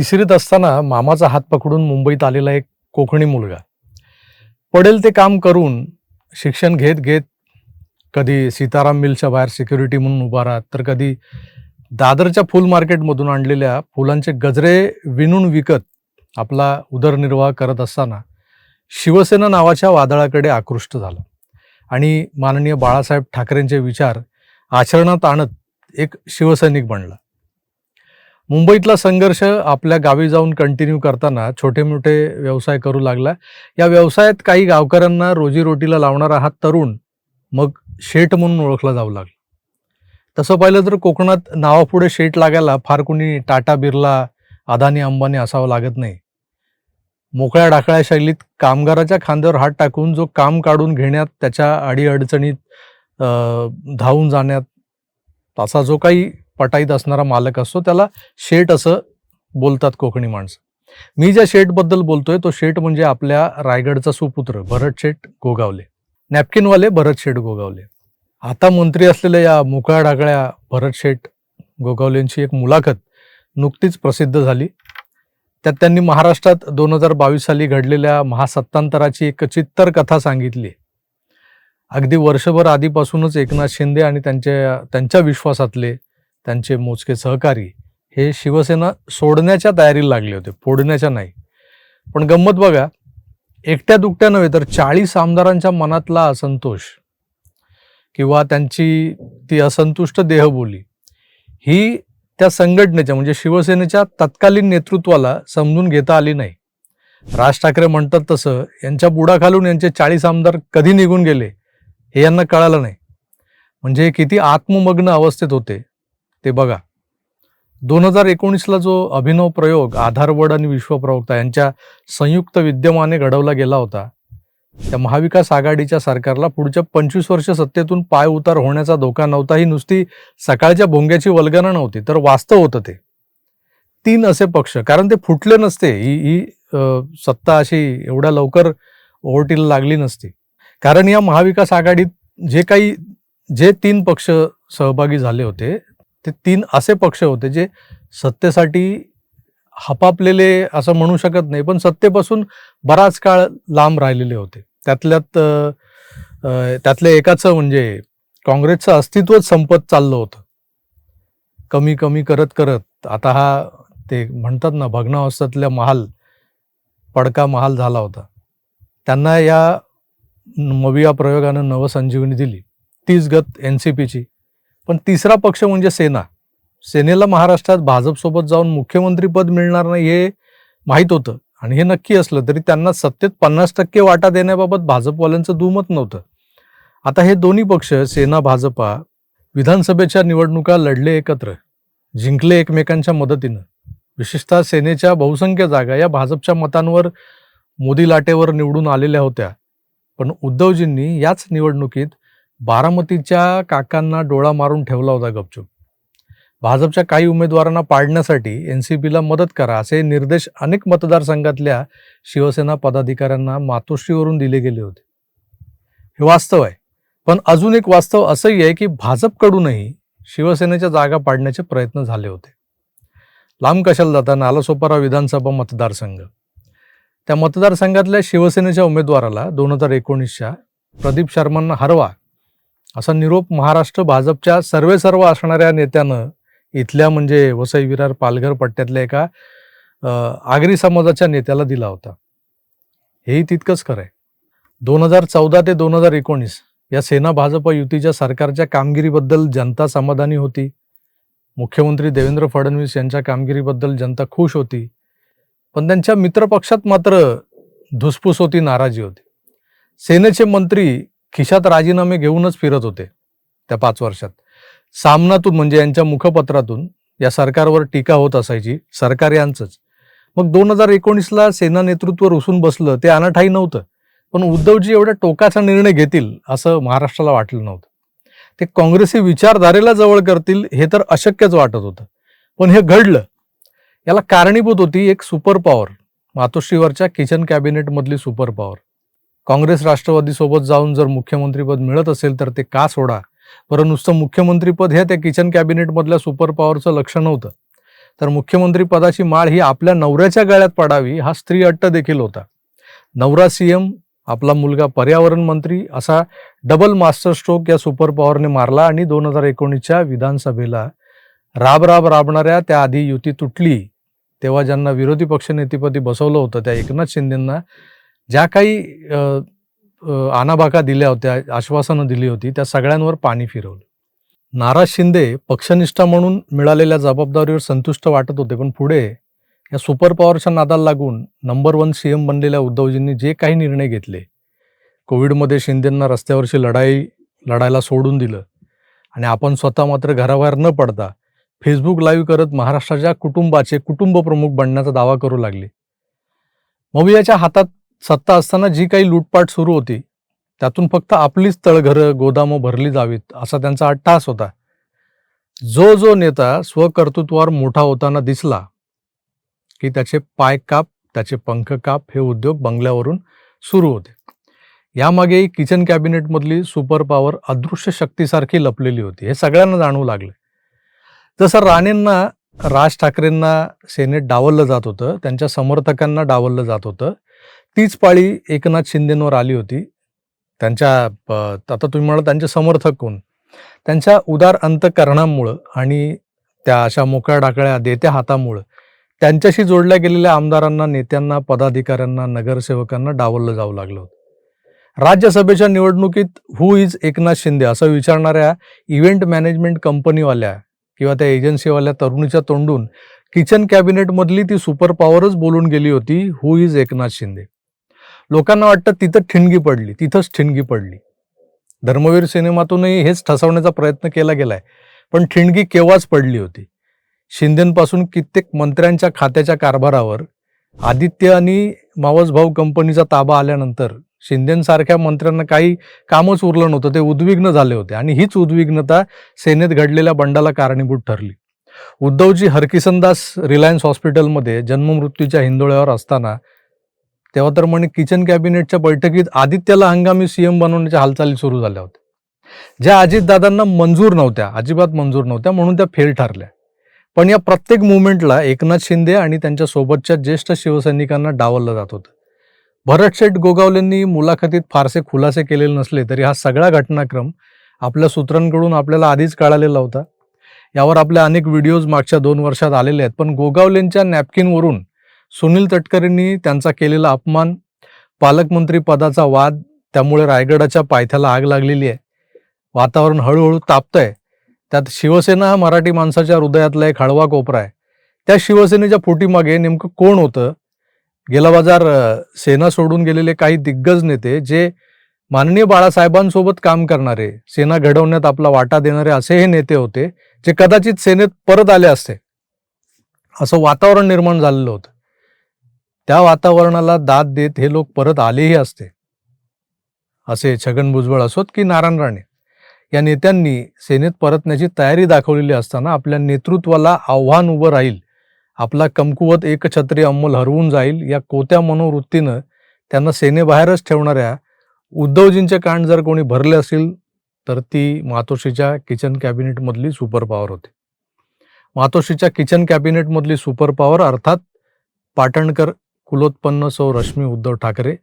तिसरीत असताना मामाचा हात पकडून मुंबईत आलेला एक कोकणी मुलगा. पडेल ते काम करून शिक्षण घेत घेत कधी सीताराम मिलच्या बाहेर सिक्युरिटी म्हणून उभा राहत तर कधी दादरच्या फुल मार्केटमधून आणलेल्या फुलांचे गजरे विणून विकत आपला उदरनिर्वाह करत असताना शिवसेना नावाच्या वादळाकडे आकृष्ट झाला. आणि माननीय बाळासाहेब ठाकरेंचे विचार आचरणात आणत एक शिवसैनिक बनला. मुंबईतला संघर्ष आपल्या गावी जाऊन कंटिन्यू करताना छोटे मोठे व्यवसाय करू लागला. या व्यवसायात काही गावकऱ्यांना रोजीरोटीला लावणारा हा तरुण मग शेठ म्हणून ओळखला जाऊ लागला. तसं पाहिलं तर कोकणात नावापुढे शेठ लागायला फार कुणी टाटा बिर्ला अदानी अंबानी असावं लागत नाही. मोकळ्या डाकळ्या शैलीत कामगाराच्या खांद्यावर हात टाकून जो काम काढून घेण्यात त्याच्या अडीअडचणीत धावून जाण्यात असा जो काही पटाईत असणारा मालक असतो त्याला शेट असं बोलतात कोकणी माणसं. मी ज्या शेठबद्दल बोलतोय तो शेट म्हणजे आपल्या रायगडचा सुपुत्र भरत शेठ गोगावले. नॅपकिनवाले भरत शेठ गोगावले. आता मंत्री असलेल्या या मुकाळ ढाकळ्या भरत शेठ गोगावलेंची एक मुलाखत नुकतीच प्रसिद्ध झाली. त्यात त्यांनी महाराष्ट्रात दोन हजार बावीस साली घडलेल्या महासत्तांतराची एक चित्तर कथा सांगितली. अगदी वर्षभर आधीपासूनच एकनाथ शिंदे आणि त्यांच्या त्यांच्या विश्वासातले त्यांचे मोजके सहकारी हे शिवसेना सोडण्याच्या तयारीला लागले होते फोडण्याच्या नाही. पण गंमत बघा एकट्या दुकट्या नव्हे तर चाळीस आमदारांच्या मनातला असंतोष किंवा त्यांची ती असंतुष्ट देहबोली ही त्या संघटनेच्या म्हणजे शिवसेनेच्या तत्कालीन नेतृत्वाला समजून घेता आली नाही. राज ठाकरे म्हणतात तसं यांच्या बुडाखालून यांचे चाळीस आमदार कधी निघून गेले हे यांना कळालं नाही. म्हणजे किती आत्ममग्न अवस्थेत होते. ते बघा. दोन हजार एकोणीसला जो अभिनव प्रयोग आधारवड आणि विश्वप्रवक्ता यांच्या संयुक्त विद्यमाने घडवला गेला होता त्या महाविकास आघाडीच्या सरकारला पुढच्या पंचवीस वर्ष सत्तेतून पाय उतार होण्याचा धोका नव्हता. ही नुसती सकाळच्या भोंग्याची वल्गना नव्हती तर वास्तव होतं ते. तीन असे पक्ष कारण ते फुटले नसते. ही ही सत्ता अशी एवढ्या लवकर ओव्हरटीला लागली नसती. कारण या महाविकास आघाडीत जे काही जे तीन पक्ष सहभागी झाले होते ते तीन असे पक्ष होते जे सत्तेसाठी हपापलेले असं म्हणू शकत नाही पण सत्तेपासून बराच काळ लांब राहिलेले होते. त्यातल्यात त्यातल्या एकाचं म्हणजे काँग्रेसचं अस्तित्वच संपत चाललं होतं. कमी कमी करत करत आता हा ते म्हणतात ना भग्नावस्थेतल्या महाल पडका महाल झाला होता. त्यांना या मविया प्रयोगानं नवसंजीवनी दिली. तीच गत एन सी पीची पण तिसरा पक्ष म्हणजे सेना. सेनेला महाराष्ट्रात भाजपसोबत जाऊन मुख्यमंत्रीपद मिळणार नाही हे माहीत होतं आणि हे नक्की असलं तरी त्यांना सत्तेत पन्नास टक्के वाटा देण्याबाबत भाजपवाल्यांचं दुमत नव्हतं. आता हे दोन्ही पक्ष सेना भाजपा विधानसभेच्या निवडणुका लढले एकत्र जिंकले एकमेकांच्या मदतीनं. विशेषतः सेनेच्या बहुसंख्य जागा या भाजपच्या मतांवर मोदी लाटेवर निवडून आलेल्या होत्या. पण उद्धवजींनी याच निवडणुकीत बारामतीच्या काकांना डोळा मारून ठेवला होता गपचूप. भाजपच्या काही उमेदवारांना पाडण्यासाठी एन सी पीला मदत करा असे निर्देश अनेक मतदारसंघातल्या शिवसेना पदाधिकाऱ्यांना मातोश्रीवरून दिले गेले होते. हे वास्तव आहे. पण अजून एक वास्तव असंही आहे की भाजपकडूनही शिवसेनेच्या जागा पाडण्याचे प्रयत्न झाले होते. लांब कशाला जाता नालासोपारा विधानसभा मतदारसंघ. त्या मतदारसंघातल्या शिवसेनेच्या उमेदवाराला दोन हजार एकोणीसच्या प्रदीप शर्मांना हरवा असा निरोप महाराष्ट्र भाजपच्या सर्वेसर्व असणाऱ्या नेत्यानं इथल्या म्हणजे वसई विरार पालघर पट्ट्यातल्या एका आगरी समाजाच्या नेत्याला दिला होता. हेही तितकंच खरं आहे दोन हजार चौदा ते दोन हजार एकोणीस या सेना भाजप युतीच्या सरकारच्या कामगिरीबद्दल जनता समाधानी होती. मुख्यमंत्री देवेंद्र फडणवीस यांच्या कामगिरीबद्दल जनता खुश होती. पण त्यांच्या मित्रपक्षात मात्र धुसफूस होती नाराजी होती. सेनेचे मंत्री खिशात राजीनामे घेऊनच फिरत होते त्या पाच वर्षात. सामनातून म्हणजे यांच्या मुखपत्रातून या सरकारवर टीका होत असायची सरकार यांचंच. मग दोन हजार एकोणीसला सेना नेतृत्व रुसून बसलं ते अनाठाई नव्हतं. पण उद्धवजी एवढ्या टोकाचा निर्णय घेतील असं महाराष्ट्राला वाटलं नव्हतं. ते काँग्रेसी विचारधारेला जवळ करतील हे तर अशक्यच वाटत होतं. पण हे घडलं. याला कारणीभूत होती एक सुपर पॉवर मातोश्रीवरच्या किचन कॅबिनेटमधली सुपर पॉवर. काँग्रेस राष्ट्रवादीसोबत जाऊन जर मुख्यमंत्रीपद मिळत असेल तर ते का सोडा? बरं नुसतं मुख्यमंत्रीपद हे त्या किचन कॅबिनेटमधल्या सुपर पॉवरचं लक्ष नव्हतं. तर मुख्यमंत्री पदाची माळ ही आपल्या नवऱ्याच्या गळ्यात पडावी हा स्त्री अट्ट देखील होता. नवरा सीएम आपला मुलगा पर्यावरण मंत्री असा डबल मास्टर स्ट्रोक या सुपर पॉवरने मारला आणि दोन हजार एकोणीसच्या विधानसभेला राब राब राबणाऱ्या त्याआधी युती तुटली. तेव्हा ज्यांना विरोधी पक्षनेतेपदी बसवलं होतं त्या एकनाथ शिंदेंना ज्या काही अ, आनाबाका दिल्या होत्या आश्वासनं दिली होती त्या सगळ्यांवर पाणी फिरवलं. नाराज शिंदे पक्षनिष्ठा म्हणून मिळालेल्या जबाबदारीवर संतुष्ट वाटत होते पण पुढे या सुपर पॉवरच्या नादाला लागून नंबर वन सी एम बनलेल्या उद्धवजींनी जे काही निर्णय घेतले कोविडमध्ये शिंदेंना रस्त्यावरची लढाई लढायला सोडून दिलं आणि आपण स्वतः मात्र घराबाहेर न पडता फेसबुक लाईव्ह करत महाराष्ट्राच्या कुटुंबाचे कुटुंब प्रमुख बनण्याचा दावा करू लागले. मवियाच्या हातात सत्ता असताना जी काही लूटपाट सुरू होती त्यातून फक्त आपलीच तळघरं गोदामं भरली जावीत असा त्यांचा अट्टहास होता. जो जो नेता स्वकर्तृत्वावर मोठा होताना दिसला की त्याचे पाय काप त्याचे पंख काप हे उद्योग बंगल्यावरून सुरू होते. यामागे किचन कॅबिनेटमधली सुपर पॉवर अदृश्य शक्तीसारखी लपलेली होती हे सगळ्यांना जाणवू लागलं. जसं राणेंना राज ठाकरेंना सेनेत डावललं जात होतं त्यांच्या समर्थकांना डावललं जात होतं तीच पाळी एकनाथ शिंदेंवर आली होती. त्यांच्या आता तुम्ही म्हणाल त्यांचे समर्थक कोण? त्यांच्या उदार अंतकरणामुळं आणि त्या अशा मोकळ्या डाकळ्या देत्या हातामुळं त्यांच्याशी जोडल्या गेलेल्या आमदारांना नेत्यांना पदाधिकाऱ्यांना नगरसेवकांना डावललं जाऊ लागलं होतं. राज्यसभेच्या निवडणुकीत हु इज एकनाथ शिंदे असं विचारणाऱ्या इव्हेंट मॅनेजमेंट कंपनीवाल्या किंवा त्या एजन्सीवाल्या तरुणीच्या तोंडून किचन कॅबिनेटमधली ती सुपर पॉवरच बोलून गेली होती हु इज एकनाथ शिंदे? लोकांना वाटतं तिथं ठिणगी पडली तिथंच ठिणगी पडली. धर्मवीर सिनेमातूनही हेच ठसवण्याचा प्रयत्न केला गेलाय पण ठिणगी केव्हाच पडली होती? शिंदेपासून कित्येक मंत्र्यांच्या खात्याच्या कारभारावर आदित्य आणि मावसभाऊ कंपनीचा ताबा आल्यानंतर शिंदेसारख्या मंत्र्यांना काही कामच उरलं नव्हतं ते उद्विग्न झाले होते आणि हीच उद्विग्नता सेनेत घडलेल्या बंडाला कारणीभूत ठरली. उद्धवजी हरकिसनदास रिलायन्स हॉस्पिटलमध्ये जन्ममृत्यूच्या हिंदोळ्यावर असताना तेव्हा तर म्हणे किचन कॅबिनेटच्या बैठकीत आदित्यला हंगामी सीएम बनवण्याच्या हालचाली सुरू झाल्या होत्या. ज्या अजितदादांना मंजूर नव्हत्या अजिबात मंजूर नव्हत्या म्हणून त्या फेल ठरल्या. पण या प्रत्येक मुवमेंटला एकनाथ शिंदे आणि त्यांच्या सोबतच्या ज्येष्ठ शिवसैनिकांना डावललं जात होतं. भरत शेठ गोगावलेंनी मुलाखतीत फारसे खुलासे केलेले नसले तरी हा सगळा घटनाक्रम आपल्या सूत्रांकडून आपल्याला आधीच कळालेला होता. यावर आपल्या अनेक व्हिडिओज मागच्या दोन वर्षात आलेले आहेत पण गोगावलेंच्या नॅपकिनवरून सुनील तटकरेंनी त्यांचा केलेला अपमान पालकमंत्री पदाचा वाद त्यामुळे रायगडाच्या पायथ्याला आग लागलेली आहे. वातावरण हळूहळू तापतंय. त्यात शिवसेना हा मराठी माणसाच्या हृदयातला एक हळवा कोपरा आहे. त्या शिवसेनेच्या फुटीमागे नेमकं कोण होतं? गेला बाजार सेना सोडून गेलेले काही दिग्गज नेते जे माननीय बाळासाहेबांसोबत काम करणारे सेना घडवण्यात आपला वाटा देणारे असे हे नेते होते जे कदाचित सेनेत परत आले असते. असं वातावरण निर्माण झालेलं होतं. त्या वातावरणाला दाद देत हे लोक परत आलेही असते. असे छगन भुजबळ असोत की नारायण राणे या नेत्यांनी सेनेत परतण्याची तयारी दाखवलेली असताना आपल्या नेतृत्वाला आव्हान उभं राहील आपला कमकुवत एकछत्री अंमल हरवून जाईल या कोत्या मनोवृत्तीनं त्यांना सेनेबाहेरच ठेवणाऱ्या उद्धवजींचे कान जर कोणी भरले असेल तर ती मातोश्रीच्या किचन कॅबिनेटमधली सुपर पॉवर होते. मातोश्रीच्या किचन कॅबिनेटमधली सुपर पॉवर अर्थात पाटणकर कुलोत्पन्न सौ रश्मी उद्धव ठाकरे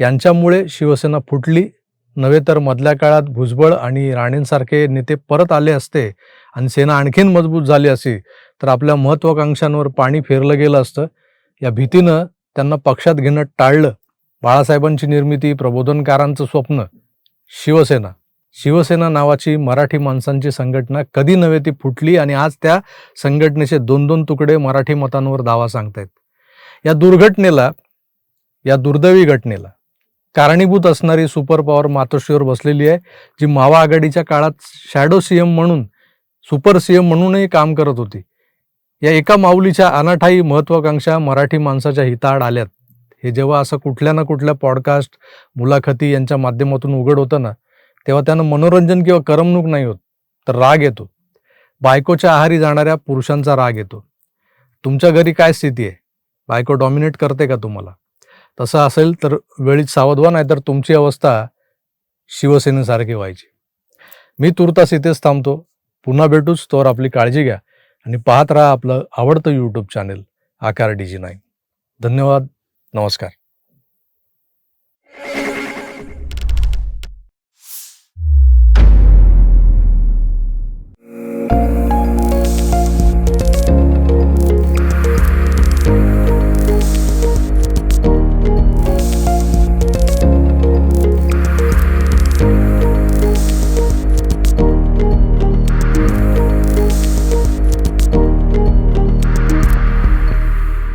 यांच्यामुळे शिवसेना फुटली. नव्हे तर मधल्या काळात भुजबळ आणि राणेंसारखे नेते परत आले असते आणि सेना आणखीन मजबूत झाली असती तर आपल्या महत्वाकांक्षांवर पाणी फेरलं गेलं असतं. या भीतीनं त्यांना पक्षात घेणं टाळलं. बाळासाहेबांची निर्मिती प्रबोधनकारांचं स्वप्न शिवसेना. शिवसेना नावाची मराठी माणसांची संघटना कधी नव्हे ती फुटली आणि आज त्या संघटनेचे दोन दोन तुकडे मराठी मतांवर दावा सांगतायत. या दुर्घटनेला या दुर्दैवी घटनेला कारणीभूत असणारी सुपर पॉवर मातोश्रीवर बसलेली आहे जी मावा आघाडीच्या काळात शॅडो सीएम म्हणून सुपर सीएम म्हणूनही काम करत होती. या एका माऊलीच्या अनाठाई महत्वाकांक्षा मराठी माणसाच्या हिताआड आल्यात. हे जेव्हा असं कुठल्या ना कुठल्या पॉडकास्ट मुलाखती यांच्या माध्यमातून उघड होतं ना तेव्हा त्यानं मनोरंजन किंवा करमणूक नाही होत तर राग येतो. बायकोच्या आहारी जाणाऱ्या पुरुषांचा राग येतो. तुमच्या घरी काय स्थिती आहे? बायको डॉमिनेट करते का तुम्हाला? तसं असेल तर वेळीच सावध व्हा नाहीतर तुमची अवस्था शिवसेनेसारखी व्हायची. मी तुर्तास इथेच थांबतो. पुन्हा भेटूच तोवर आपली काळजी घ्या आणि पाहत राहा आपलं आवडतं YouTube channel Aakar D G nine धन्यवाद. नमस्कार.